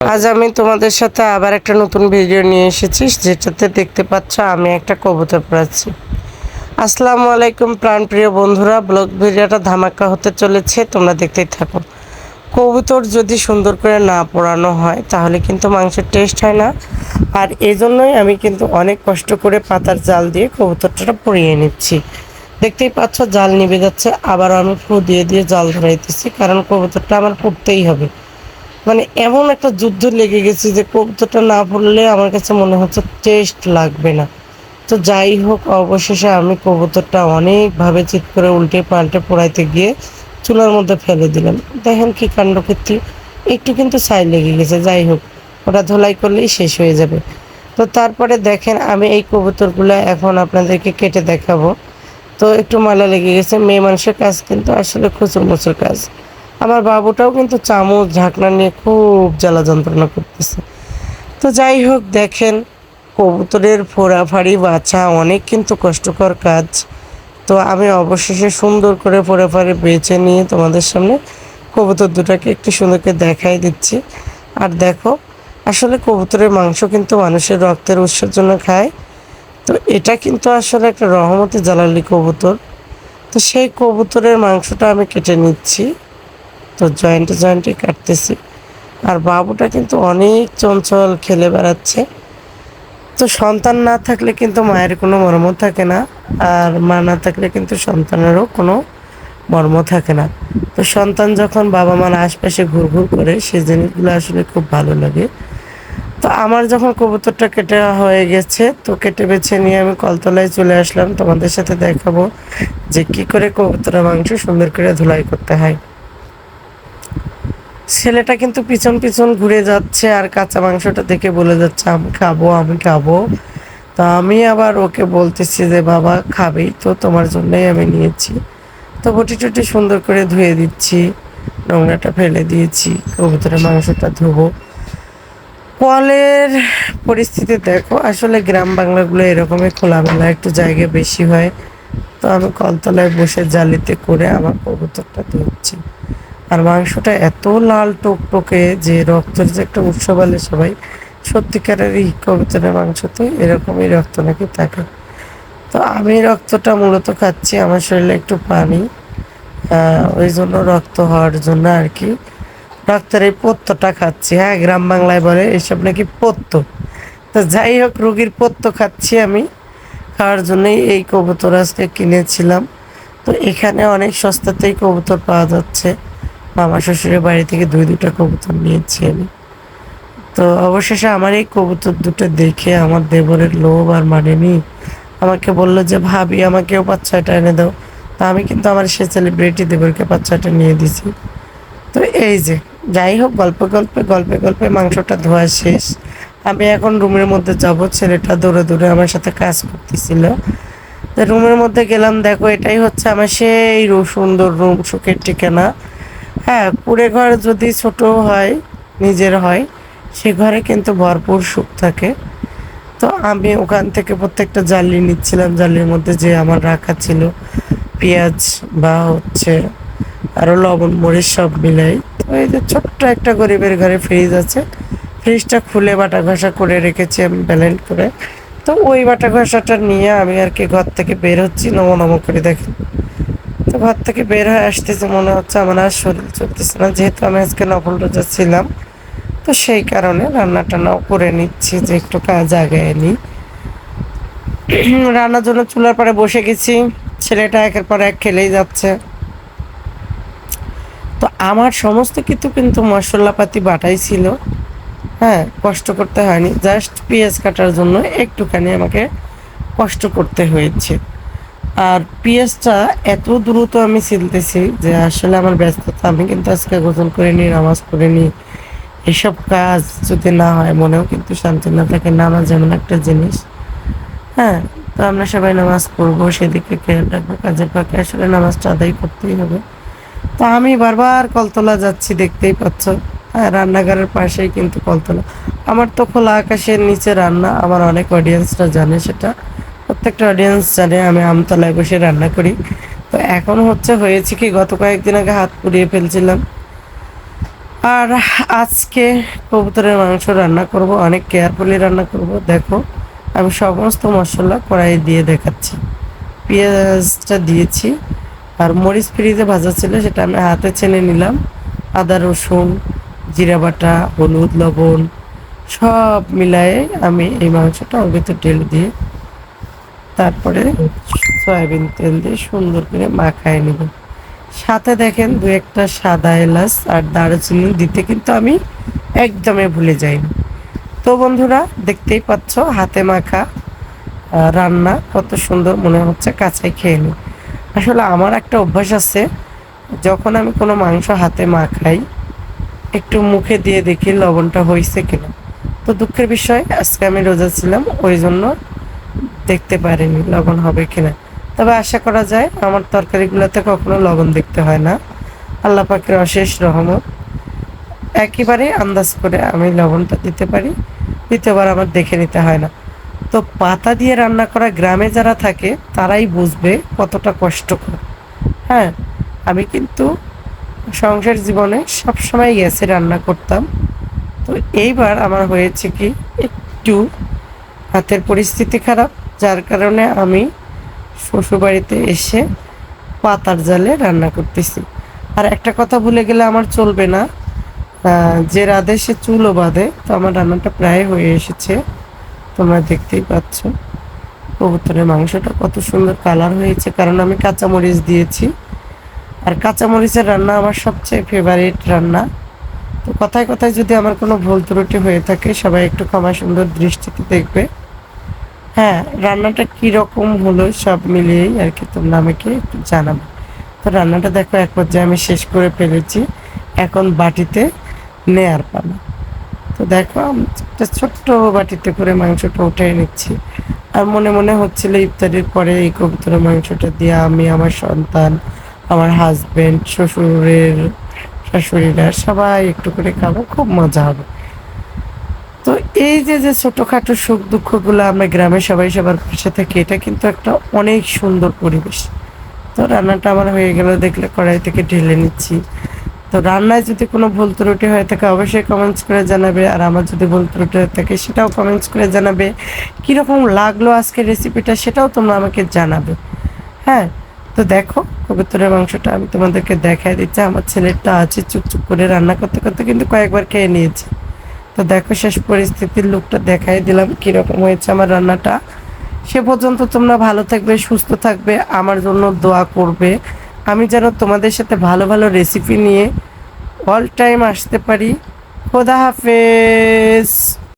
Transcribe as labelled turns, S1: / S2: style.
S1: আজ আমি তোমাদের সাথে আবার একটা নতুন ভিডিও নিয়ে এসেছি, যেটাতে দেখতে পাচ্ছ আমি একটা কবুতর পড়াচ্ছি আসসালামু আলাইকুম প্রাণপ্রিয় বন্ধুরা, ব্লগ ভিডিওটা ধামাকা হতে চলেছে, তোমরা দেখতেই থাকো। কবুতর যদি সুন্দর করে না পোড়ানো হয়, তাহলে কিন্তু মাংসের টেস্ট হয় না। আর এই জন্যই আমি কিন্তু অনেক কষ্ট করে পাতার জাল দিয়ে কবুতরটা পরিয়ে নিচ্ছি। দেখতেই পাচ্ছ জাল নিভে যাচ্ছে আবার আমি ফু দিয়ে দিয়ে জাল ধরাইতেছি, কারণ কবুতরটা আমার পড়তেই হবে। মানে এমন একটা যুদ্ধ লেগে গেছে যে কবুতরটা না পড়লে আমার কাছে মনে হচ্ছে টেস্ট লাগবে না। তো যাই হোক, অবশেষে আমি কবুতরটা অনেকভাবে চিৎ করে উল্টে পাল্টে পোড়াইতে গিয়ে চুলার মধ্যে ফেলে দিলাম। দেখেন কি কাণ্ডকীর্তি একটু কিন্তু ছাই লেগে গেছে, যাই হোক, ওটা ধোলাই করলেই শেষ হয়ে যাবে। তো তারপরে দেখেন, আমি এই কবুতরগুলো এখন আপনাদেরকে কেটে দেখাবো। তো একটু মালা লেগে গেছে, মেয়ে মানুষের কাজ কিন্তু আসলে খুচুর মুচুর কাজ। আমার বাবুটাও কিন্তু চামচ ঝাঁকনা নিয়ে খুব জ্বালা যন্ত্রণা করতেছে। তো যাই হোক, দেখেন, কবুতরের ফোড়াফাড়ি বাছা অনেক কিন্তু কষ্টকর কাজ। তো আমি অবশেষে সুন্দর করে ফোড়াফাড়ি বেছে নিয়ে তোমাদের সামনে কবুতর দুটাকে একটু সুন্দর করে দেখাই দিচ্ছি। আর দেখো, আসলে কবুতরের মাংস কিন্তু মানুষের রক্তের উৎসের জন্য খায়। তো এটা কিন্তু আসলে একটা রহমতি জ্বালালি কবুতর। তো সেই কবুতরের মাংসটা আমি কেটে নিচ্ছি। তো জয়েন্টে জয়েন্টে কাটতেছি। আর বাবুটা কিন্তু অনেক চঞ্চল খেলে বেড়াচ্ছে। তো সন্তান না থাকলে কিন্তু মায়ের কোনো মর্ম থাকে না। আর মা না থাকলে কিন্তু সন্তানেরও কোনো মর্ম থাকে না। তো সন্তান যখন বাবা মার আশপাশে ঘুরঘুর করে সেই জিনিসগুলো আসলে খুব ভালো লাগে। তো আমার যখন কবুতরটা কেটে হয়ে গেছে, তো কেটে বেছে নিয়ে আমি কলতলায় চলে আসলাম। তোমাদের সাথে দেখাবো যে কি করে কবুতরের মাংস সুন্দর করে ধুলাই করতে হয়। ছেলেটা কিন্তু পিছন পিছন ঘুরে যাচ্ছে আর কাঁচা মাংসটা দেখে বলে যাচ্ছে, আমি খাব আমি খাব। তো আমি আবার ওকে বলতেছি যে, বাবা, খাবেই তো, তোমার জন্যই আমি নিয়েছি। তো বটি টুটি সুন্দর করে ধুয়ে দিচ্ছি, নোংরাটা ফেলে দিয়েছি, কবুতরের মাংসটা ধুবো। কলের পরিস্থিতি দেখো, আসলে গ্রাম বাংলাগুলো এরকমই খোলামেলা, একটু জায়গা বেশি হয়। তো আমি কলতলায় বসে জালিতে করে আমার কবুতরটা ধুচ্ছি। আর মাংসটা এত লাল টকটকে যে রক্তের যে একটা উৎসব আলে সবাই, সত্যিকারের এই কবুতরের মাংস তো এরকমই রক্ত নাকি থাকে। তো আমি রক্তটা মূলত খাচ্ছি, আমার শরীরে একটু পানি ওই জন্য রক্ত হওয়ার জন্য আর কি। রক্তের এই পত্তটা খাচ্ছি হ্যাঁ গ্রাম বাংলায় বলে এসব নাকি পত্ত। তো যাই হোক, রুগীর পত্ত খাচ্ছি আমি, খাওয়ার জন্যই এই কবুতর আজকে কিনেছিলাম। তো এখানে অনেক সস্তাতেই কবুতর পাওয়া যাচ্ছে। মামা শ্বশুরের বাড়ি থেকে দুই দুটা কবুতর নিয়েছি আমি। তো অবশেষে আমার এই কবুতর দুটো দেখে আমার দেবরের লোভ আর মানেনি। আমাকে বলল যে, ভাবি, আমাকেও ছয়টা এনে দাও। তা আমি কিন্তু আমার সে সেলিব্রিটি দেবরকে ছয়টা নিয়ে দিছি। তো এই যে, যাই হোক, গল্পে গল্পে গল্পে গল্পে মাংসটা ধোয়া শেষ। আমি এখন রুমের মধ্যে যাব, ছেলেটা দৌড়ে দৌড়ে আমার সাথে কাজ করতেছিল। তো রুমের মধ্যে গেলাম, দেখো এটাই হচ্ছে আমার সেই সুন্দর রুম, সুখের ঠিকানা। হ্যাঁ কুড়ে ঘর যদি ছোট হয়, নিজের হয়, সে ঘরে কিন্তু ভরপুর সুখ থাকে। তো আমি ওখান থেকে প্রত্যেকটা জালি নিচ্ছিলাম, জালির মধ্যে যে আমার রাখা ছিল, পেঁয়াজ বা হচ্ছে আরও লবণ, মরিচ সব মিলাই। তো এই যে ছোট্ট একটা গরিবের ঘরে ফ্রিজ আছে, ফ্রিজটা খুলে বাটা ঘষা করে রেখেছি আমি ব্যালেন্ড করে। তো ওই বাটা ঘষাটা নিয়ে আমি আর কি ঘর থেকে বের হচ্ছি, নমো নমো করে দেখেন। তো ঘর থেকে বের হয়ে আসতেছে, মনে হচ্ছে আমার আর শরীর চলতেছে না, যেহেতু আমি আজকে নকল রোজা ছিলাম। তো সেই কারণে রান্না টান্নাও করে নিচ্ছি, যে একটু কাজ আগায় রান্নার জন্য চুলার পরে বসে গেছি, ছেলেটা একের পর এক খেলেই যাচ্ছে। তো আমার সমস্ত কিছু কিন্তু মশলাপাতি বাটাই ছিল। হ্যাঁ কষ্ট করতে হয়নি, জাস্ট পেঁয়াজ কাটার জন্য একটুখানি আমাকে কষ্ট করতে হয়েছে। আর পেঁয়াজটা এত দ্রুত আমি ছিলতেছি যে আসলে আমার ব্যস্ততা, আমি কিন্তু আজকে গোসল করে নিই, নামাজ পড়ে নিই। এসব কাজ যদি না হয়, মনেও কিন্তু শান্তি না থাকে, নামাজ যেমন একটা জিনিস। হ্যাঁ তো আমরা সবাই নামাজ পড়ব, সেদিকে খেয়াল রাখব, কাজের ফাঁকে আসলে নামাজটা আদায় করতেই হবে। তো আমি বারবার কলতলা যাচ্ছি, দেখতেই পাচ্ছ। হ্যাঁ রান্নাঘরের পাশেই কিন্তু কলতলা। আমার তো খোলা আকাশের নিচে রান্না, আমার অনেক অডিয়েন্সরা জানে সেটা। প্রত্যেকটা অডিয়েন্স জানে আমি আমতলায় বসে রান্না করি। তো এখন হচ্ছে হয়েছে কি, গত কয়েকদিন আগে হাত পুড়িয়ে ফেলছিলাম। আর আজকে কবুতরের মাংস রান্না করব, অনেক কেয়ারফুলি রান্না করব। দেখো, আমি সমস্ত মশলা কড়াই দিয়ে দেখাচ্ছি। পেঁয়াজটা দিয়েছি, আর মরিচ ফ্রিজে ভাজা ছিল সেটা আমি হাতে ছেনে নিলাম। আদা, রসুন, জিরা বাটা, হলুদ, লবণ, সব মিলায়ে আমি এই মাংসটা ওর ভিতর ঢেলে দিয়ে তারপরে সয়াবিন তেল দিয়ে সুন্দর করে মাখায় নেব। সাথে দেখেন দু একটা সাদা এলাচ আর দারুচিনি দিতে কিন্তু আমি একদমই ভুলে যাইনি। তো বন্ধুরা, দেখতেই পাচ্ছ হাতে মাখা রান্না কত সুন্দর মনে হচ্ছে কাঁচাই খেয়ে নিই আসলে আমার একটা অভ্যাস আছে, যখন আমি কোনো মাংস হাতে মাখাই, একটু মুখে দিয়ে দেখি লবণটা হয়েছে কিনা। তো দুঃখের বিষয়, আজকে আমি রোজা ছিলাম, ওই জন্য দেখতে পারিনি, লবণ হবে কিনা। তবে আশা করা যায় আমার তরকারিগুলোতে কখনো লবণ দেখতে হয় না। আল্লাহ পাকের অশেষ রহমত। একেবারে আন্দাজ করে আমি লবণটা দিতে পারি, দ্বিতীয়বার আমার দেখে নিতে হয় না। তো পাতা দিয়ে রান্না করা গ্রামে যারা থাকে, তারাই বুঝবে কতটা কষ্টকর। হ্যাঁ আমি কিন্তু সংসার জীবনে সবসময় গ্যাসে রান্না করতাম। তো এইবার আমার হয়েছে কি, একটু হাতের পরিস্থিতি খারাপ যার কারণে আমি শ্বশুরবাড়িতে এসে পাতার জালে রান্না করতেছি। আর একটা কথা ভুলে গেলে আমার চলবে না। যে রাধে সে চুলও বাঁধে। তো আমার রান্নাটা প্রায় হয়ে এসেছে। তোমরা দেখতেই পাচ্ছ কবুতরের মাংসটা কত সুন্দর কালার হয়েছে। কারণ আমি কাঁচামরিচ দিয়েছি। আর কাঁচামরিচের রান্না আমার সবচেয়ে ফেভারিট রান্না। তো কথায় কথায় যদি আমার কোনো ভুল ত্রুটি হয়ে থাকে, সবাই একটু ক্ষমা সুন্দর দৃষ্টিতে দেখবে। হ্যাঁ রান্নাটা কীরকম হলো সব মিলিয়েই আর কি তোমরা আমাকে একটু জানাবে। তো রান্নাটা দেখো এক পর্যায়ে আমি শেষ করে ফেলেছি, এখন বাটিতে নেয়ার পালা। তো দেখো একটা ছোট্ট বাটিতে করে মাংসটা উঠে নিচ্ছি। আর মনে মনে হচ্ছিল ইফতারির পরে এই কবুতরের মাংসটা দিয়ে আমি আমার সন্তান, আমার হাজবেন্ড শ্বশুরের, শাশুড়িরা সবাই একটু করে খাব, খুব মজা হবে। তো এই যে যে ছোটখাটো সুখ দুঃখগুলো আমরা গ্রামে সবাই সবার পাশে থাকি, এটা কিন্তু একটা অনেক সুন্দর পরিবেশ। তো রান্নাটা আমার হয়ে গেল, দেখলে কড়াই থেকে ঢেলে নিচ্ছি। তো রান্নায় যদি কোনো ভুল ত্রুটি হয়ে থাকে অবশ্যই কমেন্টস করে জানাবে, আর আমার যদি ভুল ত্রুটি হয়ে থাকে সেটাও কমেন্টস করে জানাবে। কীরকম লাগল আজকের রেসিপিটা সেটাও তোমরা আমাকে জানাবে। হ্যাঁ তো দেখো, কবুতরের মাংসটা আমি তোমাদেরকে দেখাই দিচ্ছি। আমার ছেলেটা আছে, চুপচুপ করে রান্না করতে করতে কিন্তু কয়েকবার খেয়ে নিয়েছে। তো দেখো শেষ পরিস্থিতির লোকটা দেখাই দিলাম, কীরকম হয়েছে আমার রান্নাটা। সে পর্যন্ত তোমরা ভালো থাকবে, সুস্থ থাকবে, আমার জন্য দোয়া করবে। আমি যেন তোমাদের সাথে ভালো ভালো রেসিপি নিয়ে অল টাইম আসতে পারি। খোদা হাফেজ।